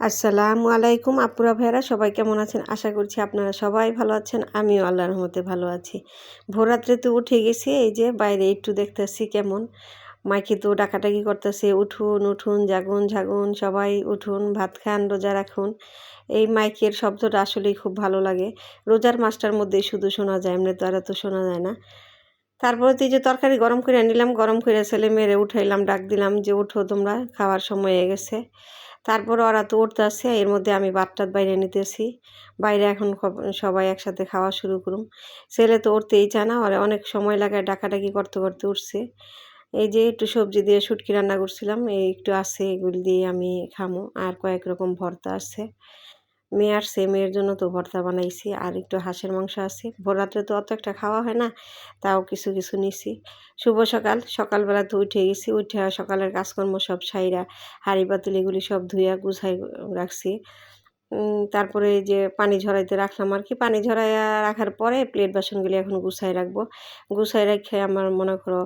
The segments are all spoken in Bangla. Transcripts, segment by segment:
আসসালামু আলাইকুম আপুরা ভাইরা সবাই কেমন আছেন? আশা করছি আপনারা সবাই ভালো আছেন, আমিও আল্লাহর রহমতে ভালো আছি। ভোরাত্রে তো উঠে গেছি, এই যে বাইরে একটু দেখতেছি কেমন। মাইকে তো ডাকাডাকি করতেছে, উঠুন উঠুন, জাগুন, ঝাগুন, সবাই উঠুন, ভাত খান, রোজা রাখুন। এই মাইকের শব্দটা আসলেই খুব ভালো লাগে। রোজার মাসটার মধ্যেই শুধু শোনা যায়, এমনি তো আর এত শোনা যায় না। তারপরে তো যে তরকারি গরম করে নিলাম, গরম করে ছেলে মেরে উঠাইলাম, ডাক দিলাম যে উঠো তোমরা, খাওয়ার সময় হয়ে গেছে। তারপর ওরা তো উঠতেছে, এর মধ্যে আমি বাটটাত বাইরে নিতেছি। বাইরে এখন সবাই একসাথে খাওয়া শুরু করুম। ছেলে তো উঠতেই চায় না, ওরা অনেক সময় লাগায় ডাকাডাকি করতে করতে উঠছে। এই যে একটু সবজি দিয়ে শুটকি রান্না করছিলাম, এই একটু আছে, এগুলি দিয়ে আমি খামো। আর কয়েক রকম ভর্তা আছে। মেয়ে আর সে মেয়ের জন্য তো ভর্তা বানাইছি, আর একটু হাঁসের মাংস আছে। ভোর রাত্রে তো অত একটা খাওয়া হয় না, তাও কিছু কিছু নিছি। শুভ সকাল, সকালবেলা তো উঠে গেছি, উঠে সকালের কাজকর্ম সব সাইরা হাঁড়ি পাতুলিগুলি সব ধুইয়া গুছাই রাখছি। তারপরে যে পানি ঝরাইতে রাখলাম আর কি পানি ঝরাইয়া রাখার পরে প্লেট বাসনগুলি এখন গুছাই রাখব। গুছাই রেখে আমার মনে করো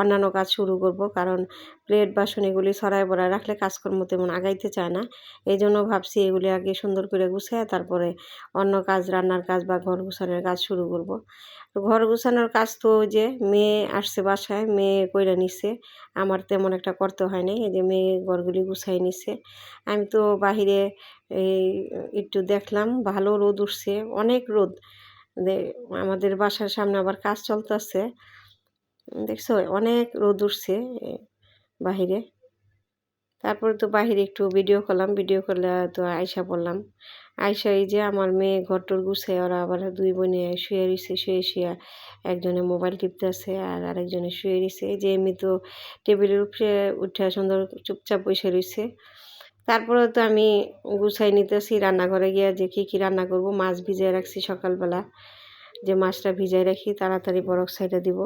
অন্যান্য কাজ শুরু করব। কারণ প্লেট বাসন এগুলি ছড়াই বড়ায় রাখলে কাজকর্ম তেমন আগাইতে চায় না। এই জন্য ভাবছি এগুলি আগে সুন্দর করে গুছাই তারপরে অন্য কাজ, রান্নার কাজ বা ঘর গুছানোর কাজ শুরু করব। ঘর গুছানোর কাজ তো যে মেয়ে আসছে বাসায়, মেয়ে কইরা নিছে। আমার তেমন একটা করতে হয় নাই। এই যে মেয়ে ঘরগুলি গুছাই নিছে। আমি তো বাহিরে এই, একটু দেখলাম, ভালো রোদ উঠছে, অনেক রোদ। আমাদের বাসার সামনে আবার কাজ চলতেছে। দেখছ, অনেক রোদ উঠছে বাহিরে। তারপরে তো বাহিরে একটু ভিডিও করলাম ভিডিও করলে তো আয়সা বললাম আয়সা এই যে আমার মেয়ে ঘরটর গুছে, ওরা আবার দুই বোনে শুয়ে রয়েছে শুয়ে শুয়ে একজনে মোবাইল টিপতে আছে আর আরেকজনে শুয়ে রয়েছে যে এমনি তো টেবিলের উপরে উঠে সুন্দর চুপচাপ বসে রয়েছে তারপরে তো আমি গুছাই নিতেছি রান্নাঘরে গিয়ে যে কী কী রান্না করব। মাছ ভিজিয়ে রাখছি সকালবেলা। যে মাছটা ভিজাই রাখি, তাড়াতাড়ি বরফ সাইডে দিব।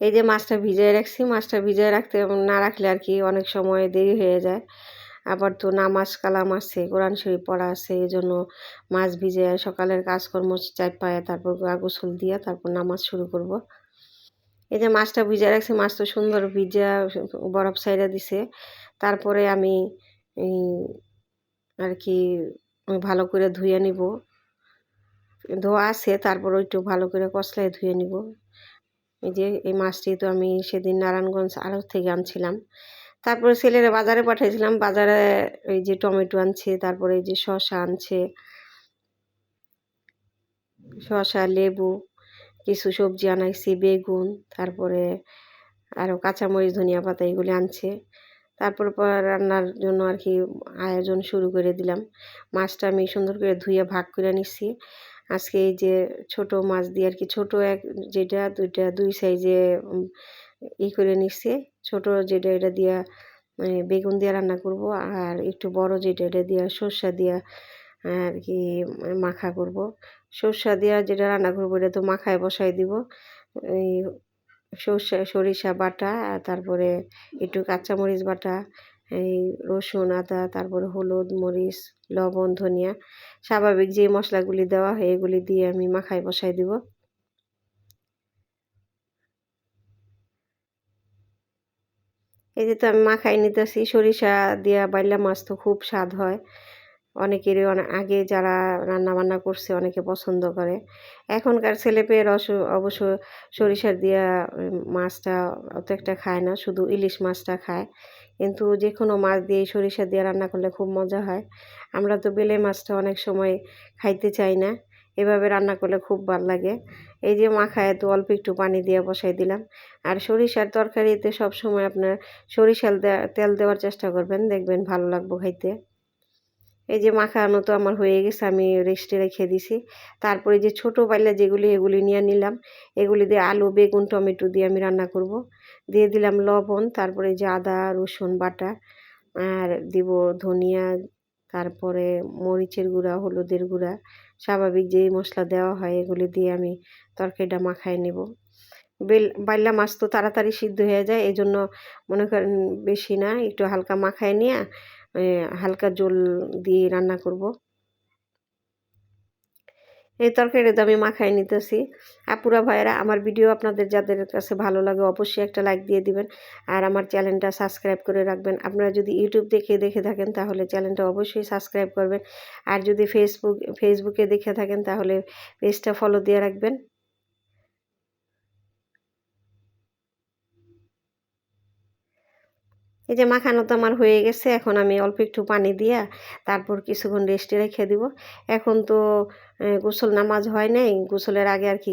এই যে মাছটা ভিজিয়ে রাখছি, মাছটা ভিজিয়ে রাখতে না রাখলে আর কি অনেক সময় দেরি হয়ে যায়। আবার তো নামাজ কালাম আছে, কোরআন শরীফ পড়া আছে এই জন্য মাছ ভিজে সকালের কাজকর্ম চাই পায়ে তারপর গোসল দিয়ে তারপর নামাজ শুরু করব। এই যে মাছটা ভিজে রাখছি, মাছ তো সুন্দর ভিজা বরফ সাইডে দিছে। তারপরে আমি আর কি ভালো করে ধুয়ে নিব। ধোয়া আছে, তারপর একটু ভালো করে কষলায় ধুয়ে নিব। এই যে এই মাছটি তো আমি সেদিন নারায়ণগঞ্জ আড়ত থেকে আনছিলাম। তারপরে ছেলেরা বাজারে পাঠিয়েছিলাম বাজারে এই যে টমেটো আনছে, তারপরে এই যে শশা আনছে শশা লেবু কিছু সবজি আনাইছি, বেগুন, তারপরে আরও কাঁচামরিচ, ধনিয়া পাতা এগুলি আনছে। তারপর রান্নার জন্য আর কি আয়োজন শুরু করে দিলাম। মাছটা আমি সুন্দর করে ধুয়ে ভাগ করে নিচ্ছি আজকে এই যে ছোট মাছ দিয়ে আর কি ছোট এক যেটা, দুইটা, দুই সাইজে ই করে নিচ্ছে ছোট যেটা, এটা দিয়া মানে বেগুন দিয়ে রান্না করব আর একটু বড় যেটা, এটা দিয়া সর্ষা দিয়া আর কি মাখা করব। সর্ষা দিয়া যেটা রান্না করব এটা তো মাখায় বসাই দিব। এই সর্ষা, সরিষা বাটা তারপরে একটু কাঁচামরিচ বাটা, এই রসুন, আদা, তারপরে হলুদ, মরিচ, লবণ, ধনিয়া, স্বাভাবিক যে মশলাগুলি দেওয়া হয় এগুলি দিয়ে আমি মাখায় বসাই দিব। এই যে তো আমি মাখাই নিতেছি, সরিষা দিয়া বাইলা মাছ তো খুব স্বাদ হয়। অনেকেরই অনেক আগে যারা রান্না বান্না করছে অনেকে পছন্দ করে। এখনকার ছেলেপেয়ের অবশ্য সরিষার দিয়া মাছটা অত একটা খায় না, শুধু ইলিশ মাছটা খায়। কিন্তু যে কোনো মাছ দিয়ে সরিষা দিয়ে রান্না করলে খুব মজা হয়। আমরা তো বেলে মাছটা অনেক সময় খাইতে চাই না, এভাবে রান্না করলে খুব ভালো লাগে। এই যে মাখায় তো অল্প একটু পানি দিয়ে বসাই দিলাম। আর সরিষার তরকারিতে সব সময় আপনার সরিষার তেল দেওয়ার চেষ্টা করবেন, দেখবেন ভালো লাগবো খাইতে। এই যে মাখানো তো আমার হয়ে গেছে, আমি রেস্টে রেখে দিছি। তারপরে যে ছোট পাইলা যেগুলি, এগুলি নিয়ে নিলাম। এগুলি দিয়ে আলু, বেগুন, টমেটো দিয়ে আমি রান্না করব। দিয়ে দিলাম লবণ, তারপরে যে আদা, রসুন, বাটা, আর দিব ধনিয়া, তারপরে মরিচের গুঁড়া, হলুদের গুঁড়া, স্বাভাবিক যেই মশলা দেওয়া হয় এগুলি দিয়ে আমি তরকারিটা মাখায় নেব। বেল বাইলা মাছ তো তাড়াতাড়ি সিদ্ধ হয়ে যায় এই জন্য মনে করেন বেশি না, একটু হালকা মাখায় নিয়ে হালকা জল দিয়ে রান্না করব। এই তরকারিটা আমি মাখাই নিতেছি। আপুরা ভাইয়েরা, আমার ভিডিও আপনাদের যাদের কাছে ভালো লাগে অবশ্যই একটা লাইক দিয়ে দিবেন। আর আমার চ্যানেলটা সাবস্ক্রাইব করে রাখবেন। আপনারা যদি ইউটিউব দেখে দেখে থাকেন, তাহলে চ্যানেলটা অবশ্যই সাবস্ক্রাইব করবেন। আর যদি ফেসবুক ফেসবুকে দেখে থাকেন, তাহলে পেজটা ফলো দিয়ে রাখবেন। এই যে মাখানো তো আমার হয়ে গেছে, এখন আমি অল্প একটু পানি দিয়া তারপর কিছুক্ষণ রেস্টে রেখে দিব। এখন তো গোসল নামাজ হয় নাই, গোসলের আগে আর কি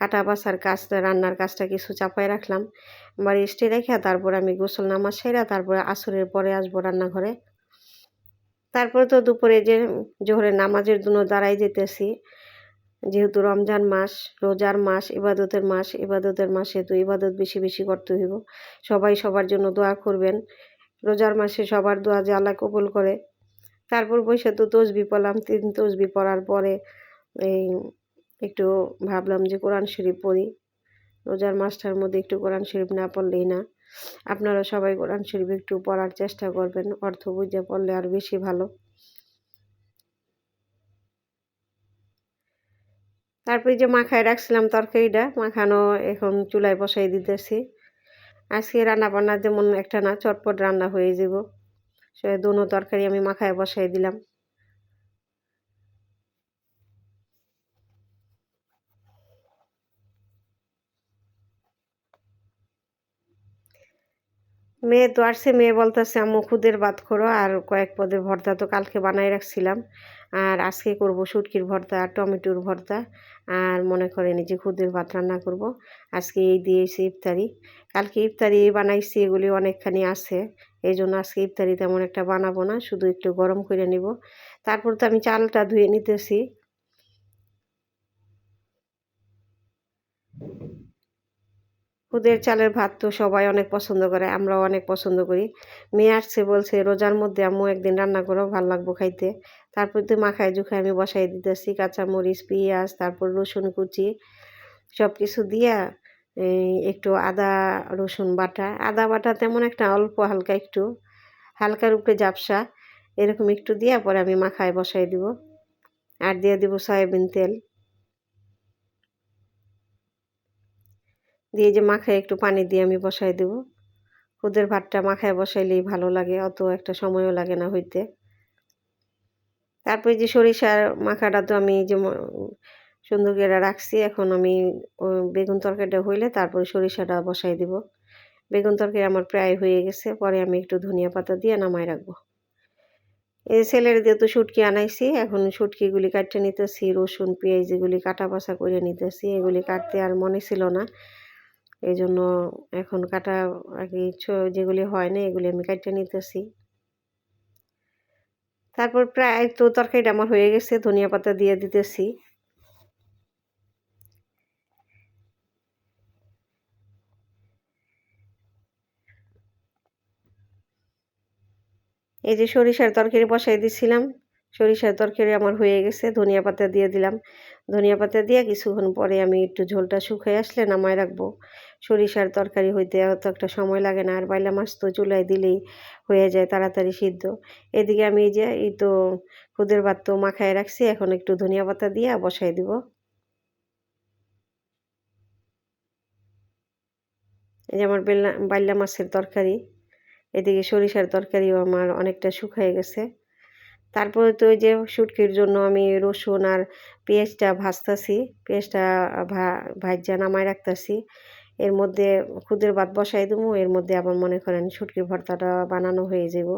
কাটা বাসার কাজ, রান্নার কাজটা কিছু চাপায় রাখলাম। বা রেস্টে রেখে তারপর আমি গোসল নামাজ সেরা তারপরে আসরের পরে আসব রান্নাঘরে। তারপরে তো দুপুরে যে, জোহরের নামাজের জন্য দাঁড়াই যেতেছি। যেহেতু রমজান মাস, রোজার মাস, ইবাদতের মাস, ইবাদতের মাসে তো ইবাদত বেশি বেশি করতে হইব। সবাই সবার জন্য দোয়া করবেন। রোজার মাসে সবার দোয়া যে আল্লাহ কবুল করে। তারপর বসে তো তসবি পড়লাম। তিন তসবি পড়ার পরে এই একটু ভাবলাম যে কোরআন শরীফ পড়ি। রোজার মাসটার মধ্যে একটু কোরআন শরীফ না পড়লেই না। আপনারা সবাই কোরআন শরীফ একটু পড়ার চেষ্টা করবেন। অর্থ বুঝে পড়লে আর বেশি ভালো। তারপরে যে মাখায় রাখছিলাম তরকারিটা, মাখানো এখন চুলায় বসাই দিতেছি। আজকে রান্না বান্না যেমন একটা না চটপট রান্না হয়ে যাব সে দুনো তরকারি আমি মাখায় বসাই দিলাম। মেয়ে তো আসছে, মেয়ে বলতেছে, আম্মু, খুদের ভাত করো আর কয়েক পদের ভর্তা তো কালকে বানাই রাখছিলাম। আর আজকে করব শুটকির ভর্তা আর টমেটোর ভর্তা। আর মনে করেন যে খুদের ভাত রান্না করব। আজকে এই দিয়েছি ইফতারি। কালকে ইফতারি বানাইছি, এগুলি অনেকখানি আছে। এই জন্য আজকে ইফতারি তেমন একটা বানাবো না, শুধু একটু গরম করে নিব। তারপর তো আমি চালটা ধুয়ে নিতেছি। খুদের চালের ভাত তো সবাই অনেক পছন্দ করে, আমরাও অনেক পছন্দ করি। মেয়ে আসছে বলছে, রোজার মধ্যে আম্মু একদিন রান্না করো, ভালো লাগবো খাইতে। তারপর তো মাখায় জুখায় আমি বসাই দিতেছি, কাঁচামরিচ, পেঁয়াজ, তারপর রসুন কুচি সব কিছু দিয়া একটু আদা, রসুন বাটা। আদা বাটা তেমন একটা অল্প, হালকা একটু, হালকার উপরে জাপসা এরকম একটু দিয়া পরে আমি মাখায় বসাই দিব। আর দিয়ে দিব সয়াবিন তেল। দিয়ে যে মাখায় একটু পানি দিয়ে আমি বসাই দেব। খুদের ভাতটা মাখায় বসাইলেই ভালো লাগে, অত একটা সময়ও লাগে না হইতে। তারপরে যে সরিষার মাখাটা তো আমি যে সুন্দর করে রাখছি, এখন আমি বেগুন তরকারিটা হইলে তারপরে সরিষাটা বসাই দিব। বেগুন তরকারি আমার প্রায় হয়ে গেছে, পরে আমি একটু ধনিয়া পাতা দিয়ে নামাই রাখব। এই ছেলের দিয়ে তো শুটকি আনাইছি, এখন শুটকিগুলি কাটতে নিতেছি, রসুন, পেঁয়াজ এগুলি কাটা বাছা করে নিতেছি, এগুলি কাটতে আর মনে ছিল না। এই জন্য এখন কাটা আর কি যেগুলি হয় না, এগুলি আমি কাটিয়ে নিতেছি। তারপর প্রায় তো তরকারিটা আমার হয়ে গেছে, ধনিয়া পাতা দিয়ে দিতেছি। এই যে সরিষার তরকারি বসাই দিছিলাম। সরিষার তরকারি আমার হয়ে গেছে, ধনিয়া পাতা দিয়ে দিলাম। ধনিয়া পাতা দিয়ে কিছুক্ষণ পরে আমি একটু ঝোলটা শুকিয়ে আসলে নামায় রাখব। সরিষার তরকারি হইতে অত একটা সময় লাগে না, আর বাইলা মাছ তো চুলায় দিলেই হয়ে যায় তাড়াতাড়ি সিদ্ধ। এদিকে আমি এই যে, এই তো খুদের ভাত তো মাখায় রাখছি, এখন একটু ধনিয়া পাতা দিয়ে বসাই দিব। এই যে আমার বেল্লা বাইলা মাছের তরকারি, এদিকে সরিষার তরকারিও আমার অনেকটা শুকায় গেছে। তারপরে তো যে শুটকির জন্য আমি রসুন আর পেঁয়াজটা ভাজতেছি, পেঁয়াজটা ভাজা নামায় রাখতেছি। এর মধ্যে খুদের ভাত বসাই দেবো এর মধ্যে আবার মনে করেন শুটকির ভর্তাটা বানানো হয়ে যাব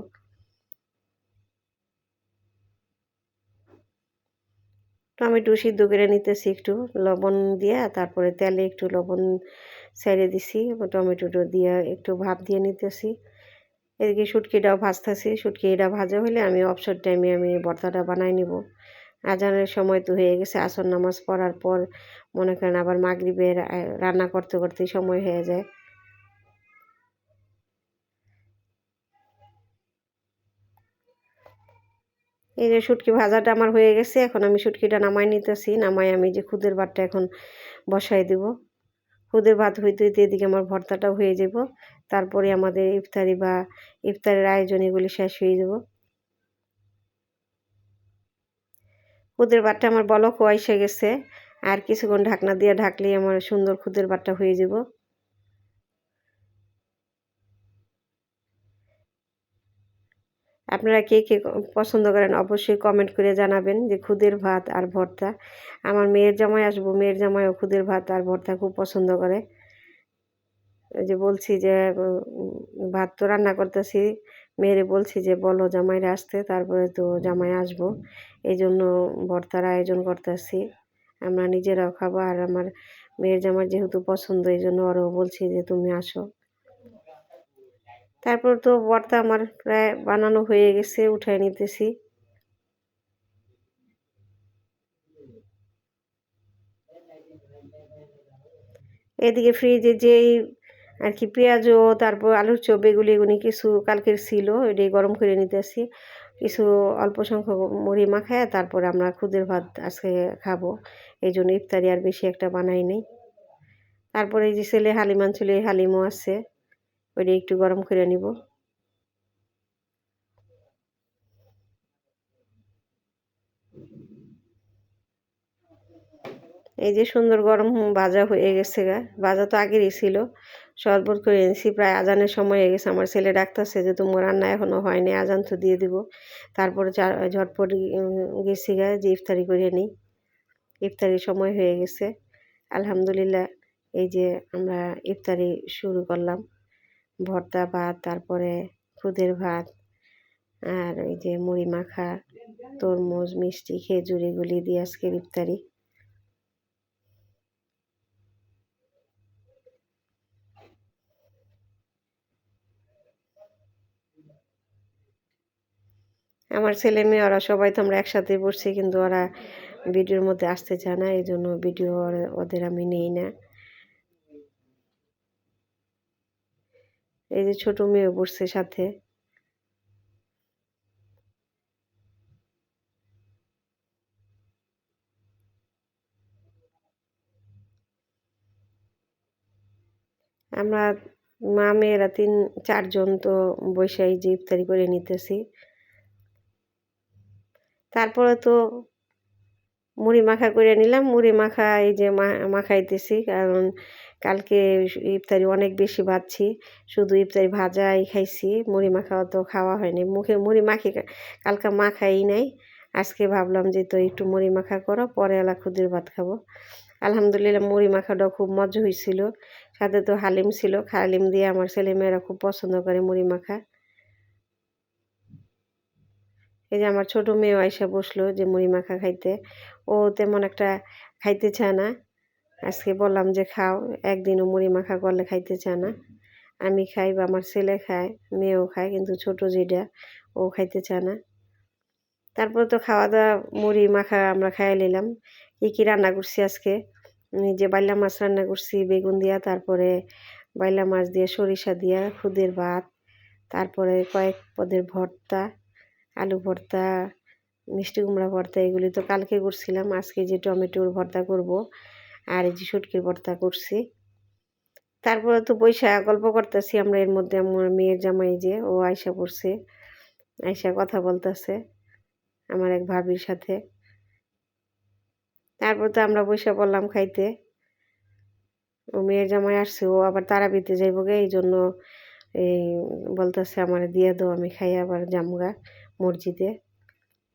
টমেটো সিদ্ধ করে নিতেছি একটু লবণ দিয়ে, তারপরে তেলে একটু লবণ ছেড়ে দিছি, টমেটোটা দিয়ে একটু ভাপ দিয়ে নিতেছি। এদিকে শুটকিটাও ভাজতেছি। শুটকিটা ভাজা হলে আমি অবসর টাইমে আমি ভর্তাটা বানাই নিব। আজানের সময় তো হয়ে গেছে, আসর নামাজ পড়ার পর মনে করেন আবার মাগরিবের রান্না করতে করতে সময় হয়ে যায়। এই যে শুটকি ভাজাটা আমার হয়ে গেছে, এখন আমি শুটকিটা নামাই নিতেছি। নামাই আমি যে খুদের ভাতটা এখন বসাই দিব। খুদের ভাত হইতে হইতে এদিকে আমার ভর্তাটাও হয়ে যাব। তারপরে আমাদের ইফতারি বা ইফতারের আয়োজন এগুলি শেষ হয়ে যাব। খুদের ভাতটা আমার বলক এসে গেছে। আর কিছুক্ষণ ঢাকনা দিয়ে ঢাকলেই আমার সুন্দর খুদের ভাতটা হয়ে যাব। আপনারা কে কে পছন্দ করেন অবশ্যই কমেন্ট করে জানাবেন যে খুদের ভাত আর ভর্তা। আমার মেয়ের জামাই আসব, মেয়ের জামাইও খুদের ভাত আর ভর্তা খুব পছন্দ করে। যে বলছি যে ভাত তো রান্না করতেছি। মেয়েরে বলছি যে, বলো জামাইরা আসতে, তারপরে তো জামাই আসব। এই জন্য ভর্তার আয়োজন করতেছি। আমরা নিজেরাও খাব আর আমার মেয়ের জামার যেহেতু পছন্দ এই জন্য ওরও বলছি যে, তুমি আসো। তারপর তো বর্তা আমার প্রায় বানানো হয়ে গেছে, উঠায় নিতেছি। এদিকে ফ্রিজে যেই আর কি পেঁয়াজও, তারপর আলুর চপ, এগুলি এগুলি কিছু কালকের ছিল এটাই গরম করে নিতেছি। কিছু অল্প সংখ্যক মুড়ি মাখায় তারপরে আমরা খুদের ভাত আজকে খাব। এই জন্য ইফতারি আর বেশি একটা বানাই নেই। তারপরে এই যে ছেলে হালিম আনছিল হালিমও আছে। ওইটা একটু গরম করে নিব। এই যে সুন্দর গরম ভাজা হয়ে গেছে গা। ভাজা তো আগেরই ছিল। শরবত করে এনেছি, প্রায় আজানের সময় হয়ে গেছে। আমার ছেলে ডাক্তারছে যে, তোমার রান্না এখনও হয়নি, আজান তো দিয়ে দিব। তারপরে ঝটপট গেছি গা যে ইফতারি করে নিই। ইফতারির সময় হয়ে গেছে। আলহামদুলিল্লাহ, এই যে আমরা ইফতারি শুরু করলাম। ভর্তা ভাত, তারপরে খুদের ভাত আর ওই যে মুড়ি মাখা, তরমুজ, মিষ্টি, খেজুর, এগুলি দিয়ে আজকের ইফতারি। আমার ছেলে মেয়ে, ওরা সবাই তো আমরা একসাথে বসছি কিন্তু ওরা ভিডিওর মধ্যে আসতে চায় না, এই জন্য ভিডিও ওদের আমি নেই না। এই যে ছোট মেয়ে বসছে সাথে। আমরা মা মেয়েরা তিন, চারজন তো বৈশাখী যে ইফতারি করে নিতেছি। তারপরে তো মুড়ি মাখা করে নিলাম, মুড়ি মাখা এই যে মাখাইতেছি, কারণ কালকে ইফতারি অনেক বেশি ভাজছি, শুধু ইফতারি ভাজাই খাইছি, মুড়ি মাখা তো খাওয়া হয়নি, মুখে মুড়ি মাখি কালকে মাখাই নাই, আজকে ভাবলাম যে তো একটু মুড়ি মাখা করো, পরে এলা খুদির ভাত খাব। আলহামদুলিল্লাহ মুড়ি মাখাটা খুব মজা হয়েছিল সাথে তো হালিম ছিল হালিম দিয়ে আমার ছেলেমেয়েরা খুব পছন্দ করে মুড়ি মাখা। এই যে আমার ছোট মেয়ে আইসা বসল যে মুড়ি মাখা খাইতে। ও তেমন একটা খাইতে চায় না। আজকে বললাম যে খাও, একদিনও মুড়ি মাখা করলে খাইতে চায় না। আমি খাই বা আমার ছেলে খায়, মেয়েও খায় কিন্তু ছোট যেটা, ও খাইতে চায় না। তারপর তো খাওয়া দাওয়া মুড়ি মাখা আমরা খাইয়ে নিলাম। কী কী রান্না করছি আজকে? যে বাইলা মাছ রান্না করছি, বেগুন দিয়া, তারপরে বাইলা মাছ দিয়ে সরিষা দিয়া, খুদের ভাত, তারপরে কয়েক পদের ভর্তা আলু ভর্তা, মিষ্টি কুমড়া ভর্তা এগুলি তো কালকে করছিলাম। আজকে যে টমেটোর ভর্তা করব আর এই যে শুটকির ভর্তা করছি। তারপরে তো পয়সা গল্প করতেছি আমরা, এর মধ্যে আমার মেয়ের জামাই যে, ও আয়সা পড়ছে। আয়সা কথা বলতেছে আমার এক ভাবির সাথে। তারপর তো আমরা বৈশা পড়লাম খাইতে। ও মেয়ের জামাই আসছে, ও আবার তারাবিতে যাইব গে এই জন্য এই বলতেছে আমার, দিয়ে দাও, আমি খাই আবার জামগা মসজিদে।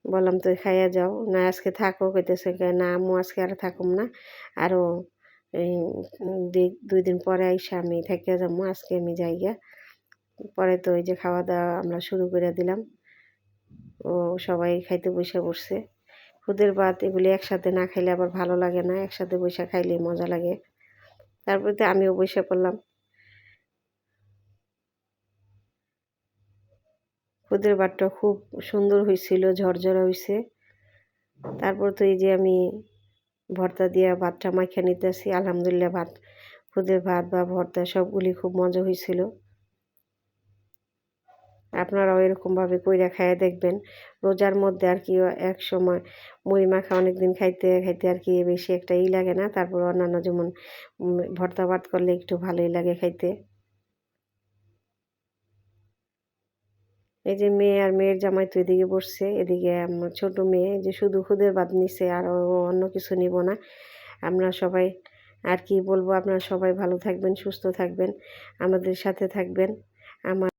বললাম তো খাইয়া যাও। না, আজকে থাকো, কইতেছে। না, আম্মু আজকে আর থাকুম না। আরও দুই দিন পরে আইসা আমি থাকিয়া যাব, আজকে আমি যাই গিয়া পরে তো ওই যে খাওয়া দাওয়া আমরা শুরু করে দিলাম। ও সবাই খাইতে বসে পড়ছে খুদের ভাত এগুলি একসাথে না খাইলে আবার ভালো লাগে না। একসাথে বৈশা খাইলে মজা লাগে। তারপরে তো আমিও বসে পড়লাম। খুদের ভাতটা খুব সুন্দর হয়েছিল ঝরঝরা হয়েছে তারপর তো এই যে আমি ভর্তা দিয়ে ভাতটা মাখা নিতেছি, আলহামদুলিল্লাহ ভাত, খুদের ভাত বা ভর্তা সবগুলি খুব মজা হয়েছিল আপনারাও এরকমভাবে কইরা খাইয়ে দেখবেন। রোজার মধ্যে আর কি এক সময় মুড়ি মাখা অনেক দিন খাইতে খাইতে আর কি বেশি একটা ই লাগে না, তারপর অন্যান্য যেমন ভর্তা ভাত করলে একটু ভালোই লাগে খাইতে। এই যে মেয়ে আর মেয়ের জামাই তো এদিকে বসছে, এদিকে ছোট মেয়ে যে শুধু খুদের বাদ নিছে, আর অন্য কিছু নিব না। আমরা সবাই, আর কি বলব, আপনারা সবাই ভালো থাকবেন, সুস্থ থাকবেন, আমাদের সাথে থাকবেন। আমার